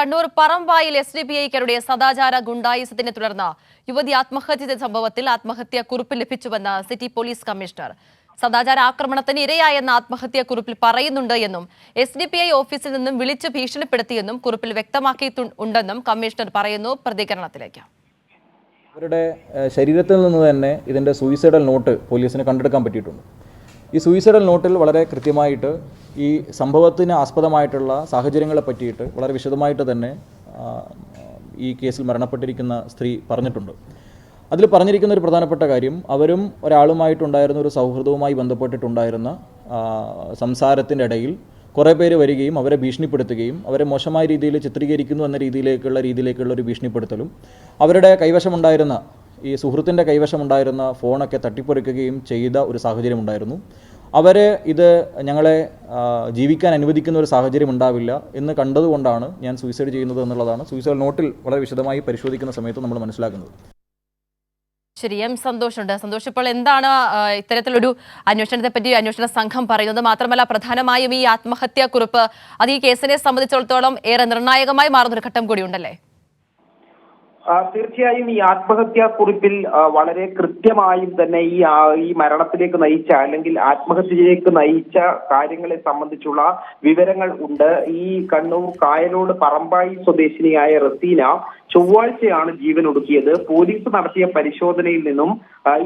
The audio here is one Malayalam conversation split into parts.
കണ്ണൂർ പറമ്പായിൽ എസ് ഡി പി ഐക്കാരുടെ സദാചാര ഗുണ്ടായുസത്തിനെ തുടർന്ന് യുവതി ആത്മഹത്യ ചെയ്ത സംഭവത്തിൽ ആത്മഹത്യാ കുറിപ്പ് ലഭിച്ചുവെന്ന് സിറ്റി പോലീസ് കമ്മീഷണർ. സദാചാര ആക്രമണത്തിന് ഇരയായെന്ന ആത്മഹത്യാ കുറിപ്പിൽ പറയുന്നുണ്ട് എന്നും എസ് ഡി പി ഐ ഓഫീസിൽ നിന്നും വിളിച്ചു ഭീഷണിപ്പെടുത്തിയെന്നും കുറിപ്പിൽ വ്യക്തമാക്കിയിട്ടുണ്ടെന്നും കമ്മീഷണർ പറയുന്നു. പ്രതികരണത്തിലേക്ക്. അവരുടെ ശരീരത്തിൽ നിന്ന് തന്നെ ഇതിന്റെ സൂയിസൈഡൽ നോട്ട് പോലീസിന് കണ്ടെടുക്കാൻ പറ്റിയിട്ടുണ്ട്. ഈ സൂയിസൈഡൽ നോട്ടിൽ വളരെ കൃത്യമായിട്ട് ഈ സംഭവത്തിന് ആസ്പദമായിട്ടുള്ള സാഹചര്യങ്ങളെ പറ്റിയിട്ട് വളരെ വിശദമായിട്ട് തന്നെ ഈ കേസിൽ മരണപ്പെട്ടിരിക്കുന്ന സ്ത്രീ പറഞ്ഞിട്ടുണ്ട്. അതിൽ പറഞ്ഞിരിക്കുന്ന ഒരു പ്രധാനപ്പെട്ട കാര്യം അവരും ഒരാളുമായിട്ടുണ്ടായിരുന്ന ഒരു സൗഹൃദവുമായി ബന്ധപ്പെട്ടിട്ടുണ്ടായിരുന്ന സംസാരത്തിന്റെ ഇടയിൽ കുറേ പേര് വരികയും അവരെ ഭീഷണിപ്പെടുത്തുകയും അവരെ മോശമായ രീതിയിൽ ചിത്രീകരിക്കുന്നു എന്ന രീതിയിലേക്കുള്ള രീതിയിലേക്കുള്ള ഒരു ഭീഷണിപ്പെടുത്തലും അവരുടെ കൈവശമുണ്ടായിരുന്ന ഈ സുഹൃത്തിന്റെ കൈവശമുണ്ടായിരുന്ന ഫോണൊക്കെ തട്ടിപ്പറിക്കുകയും ചെയ്ത ഒരു സാഹചര്യം ഉണ്ടായിരുന്നു. അവരെ ഇത് ഞങ്ങളെ ജീവിക്കാൻ അനുവദിക്കുന്ന ഒരു സാഹചര്യം ഉണ്ടാവില്ല എന്ന് കണ്ടതുകൊണ്ടാണ് ഞാൻ സൂയിസൈഡ് ചെയ്യുന്നത് എന്നുള്ളതാണ്. സൂയിസൈഡ് നോട്ടിൽ വളരെ വിശദമായി പരിശോധിക്കുന്ന സമയത്ത് നമ്മൾ മനസ്സിലാക്കുന്നത്. ശരി എം സന്തോഷമുണ്ട് സന്തോഷ് ഇപ്പോൾ എന്താണ് ഇത്തരത്തിലൊരു അന്വേഷണത്തെ പറ്റി അന്വേഷണ സംഘം പറയുന്നത്? മാത്രമല്ല പ്രധാനമായും ഈ ആത്മഹത്യാ കുറിപ്പ് അത് ഈ കേസിനെ സംബന്ധിച്ചിടത്തോളം ഏറെ നിർണായകമായി മാറുന്ന ഒരു ഘട്ടം കൂടിയുണ്ടല്ലേ? ആ, തീർച്ചയായും ഈ ആത്മഹത്യാ കുറിപ്പിൽ വളരെ കൃത്യമായും തന്നെ ഈ ഈ മരണത്തിലേക്ക് നയിച്ച അല്ലെങ്കിൽ ആത്മഹത്യയിലേക്ക് നയിച്ച കാര്യങ്ങളെ സംബന്ധിച്ചുള്ള വിവരങ്ങൾ ഉണ്ട്. ഈ കണ്ണൂർ കായലോട് പറമ്പായി സ്വദേശിനിയായ റസീന ചൊവ്വാഴ്ചയാണ് ജീവൻ ഒടുക്കിയത് പോലീസ് നടത്തിയ പരിശോധനയിൽ നിന്നും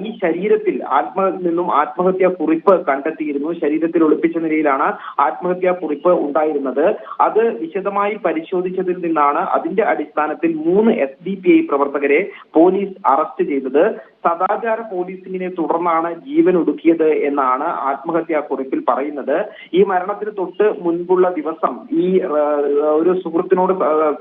ഈ ശരീരത്തിൽ ആത്മ നിന്നും ആത്മഹത്യാ കുറിപ്പ് കണ്ടെത്തിയിരുന്നു. ശരീരത്തിൽ ഒളിപ്പിച്ച നിലയിലാണ് ആത്മഹത്യാ കുറിപ്പ് ഉണ്ടായിരുന്നത്. അത് വിശദമായി പരിശോധിച്ചതിൽ നിന്നാണ് അതിന്റെ അടിസ്ഥാനത്തിൽ മൂന്ന് എസ് ഡി പി ഐ പ്രവർത്തകരെ പോലീസ് അറസ്റ്റ് ചെയ്തത് സദാചാര പോലീസിങ്ങിനെ തുടർന്നാണ് ജീവൻ ഒടുക്കിയത് എന്നാണ് ആത്മഹത്യാ കുറിപ്പിൽ പറയുന്നത്. ഈ മരണത്തിന് തൊട്ട് മുൻപുള്ള ദിവസം ഈ ഒരു സുഹൃത്തിനോട്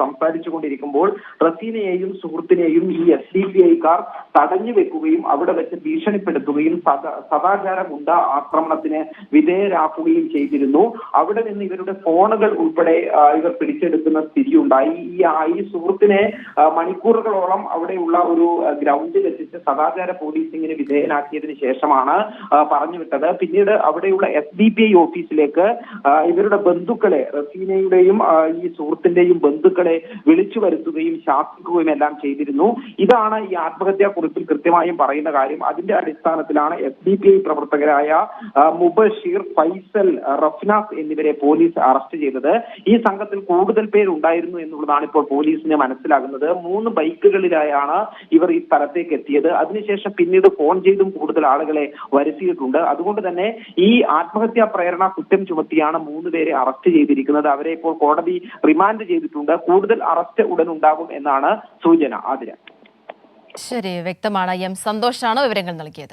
സംസാരിച്ചു കൊണ്ടിരിക്കുമ്പോൾ റസീനയെയും സുഹൃത്തിനെയും ഈ എസ് ഡി പി ഐക്കാർ തടഞ്ഞു വെക്കുകയും അവിടെ വെച്ച് ഭീഷണിപ്പെടുത്തുകയും സദാ സദാചാര ഗുണ്ട ആക്രമണത്തിന് വിധേയരാക്കുകയും ചെയ്തിരുന്നു. അവിടെ നിന്ന് ഇവരുടെ ഫോണുകൾ ഉൾപ്പെടെ ഇവർ പിടിച്ചെടുക്കുന്ന സ്ഥിതിയുണ്ടായി. ഈ ഈ സുഹൃത്തിനെ മണിക്കൂറുകളോളം അവിടെയുള്ള ഒരു ഗ്രൗണ്ടിൽ എത്തിച്ച് സദാചാര പോലീസിങ്ങിന് വിധേയനാക്കിയതിന് ശേഷമാണ് പറഞ്ഞു വിട്ടത് പിന്നീട് അവിടെയുള്ള എസ് ഡി പി ഐ ഓഫീസിലേക്ക് ഇവരുടെ ബന്ധുക്കളെ റസീനയുടെയും ഈ സുഹൃത്തിന്റെയും ബന്ധുക്കളെ വിളിച്ചു വരുത്തുകയും ശാസിക്കുകയും എല്ലാം ചെയ്തിരുന്നു. ഇതാണ് ഈ ആത്മഹത്യാ കുറിപ്പിൽ കൃത്യമായും പറയുന്ന കാര്യം. അതിന്റെ അടിസ്ഥാനത്തിലാണ് എസ് ഡി പി ഐ പ്രവർത്തകരായ മുബഷീർ ഫൈസൽ റഫ്നാസ് എന്നിവരെ പോലീസ് അറസ്റ്റ് ചെയ്തത്. ഈ സംഘത്തിൽ കൂടുതൽ പേരുണ്ടായിരുന്നു എന്നുള്ളതാണ് ഇപ്പോൾ പോലീസിന് മനസ്സിലാകുന്നത്. മൂന്ന് ബൈക്കുകളിലായാണ് ഇവർ ഈ സ്ഥലത്തേക്ക് എത്തിയത്. അതിനുശേഷം പിന്നീട് ഫോൺ ചെയ്തും കൂടുതൽ ആളുകളെ വരുത്തിയിട്ടുണ്ട്. അതുകൊണ്ട് തന്നെ ഈ ആത്മഹത്യാ പ്രേരണ കുറ്റം ചുമത്തിയാണ് മൂന്ന് പേരെ അറസ്റ്റ് ചെയ്തിരിക്കുന്നത്. അവരെ ഇപ്പോൾ കോടതി റിമാൻഡ് ചെയ്തിട്ടുണ്ട്. കൂടുതൽ അറസ്റ്റ് ഉടൻ ഉണ്ടാകും എന്നാണ് സൂചന. ആതിര. ശരി വ്യക്തമാണ്. എം സന്തോഷാണ് വിവരങ്ങൾ നൽകിയത്.